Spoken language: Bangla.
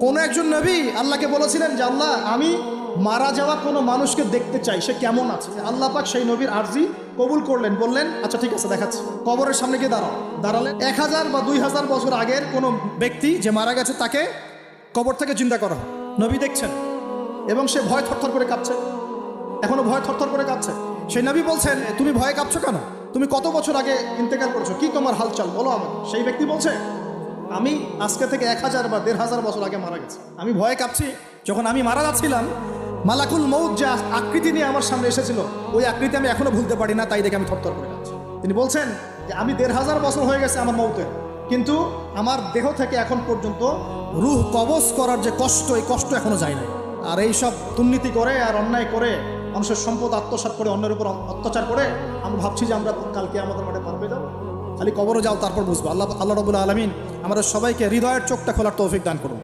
কোন একজন নবী আল্লাহকে বলেছিলেন যে, আল্লাহ, আমি মারা যাওয়া কোনো মানুষকে দেখতে চাই, সে কেমন আছে? আল্লাহ পাক সেই নবীর আর্জি কবুল করলেন, বললেন আচ্ছা ঠিক আছে, দেখাচ্ছি। কবরের সামনে গিয়ে দাঁড়াও। দাঁড়ালেন। এক হাজার বা দুই হাজার বছর আগের কোনো ব্যক্তি যে মারা গেছে, তাকে কবর থেকে চিন্তা করা নবী দেখছেন এবং সে ভয় থরথর করে কাঁপছে। এখনও ভয় থরথর করে কাঁপছে। সেই নবী বলছেন তুমি ভয়ে কাঁপছো কেন? তুমি কত বছর আগে ইন্তেকাল করছ? কি তোমার হালচাল? বলো আমাকে। সেই ব্যক্তি বলছে আমি আজকে থেকে এক হাজার বা দেড় হাজার বছর আগে মারা গেছি। আমি ভয়ে কাঁপছি। যখন আমি মারা যাচ্ছিলাম, মালাকুল মৌত যে আকৃতি নিয়ে আমার সামনে এসেছিল, ওই আকৃতি আমি এখনও ভুলতে পারি না, তাই দেখে আমি থরথর করে যাচ্ছি তিনি বলছেন যে, আমি দেড় হাজার বছর হয়ে গেছে আমার মৌতে কিন্তু আমার দেহ থেকে এখন পর্যন্ত রুহ কবজ করার যে কষ্ট, এই কষ্ট এখনও যায় নাই। আর এই সব দুর্নীতি করে আর অন্যায় করে, মানুষের সম্পদ আত্মসাৎ করে, অন্যের উপর অত্যাচার করে আমরা ভাবছি যে আমরা কালকে আমাদের মাঠে পারবে যাব। খালি কবরও যাও, তারপর বুঝব। আল্লাহ আল্লাহ রবুল্লা আলমিন আমাদের সবাইকে হৃদয়ের চোখটা খোলার তৌফিক দান করুন।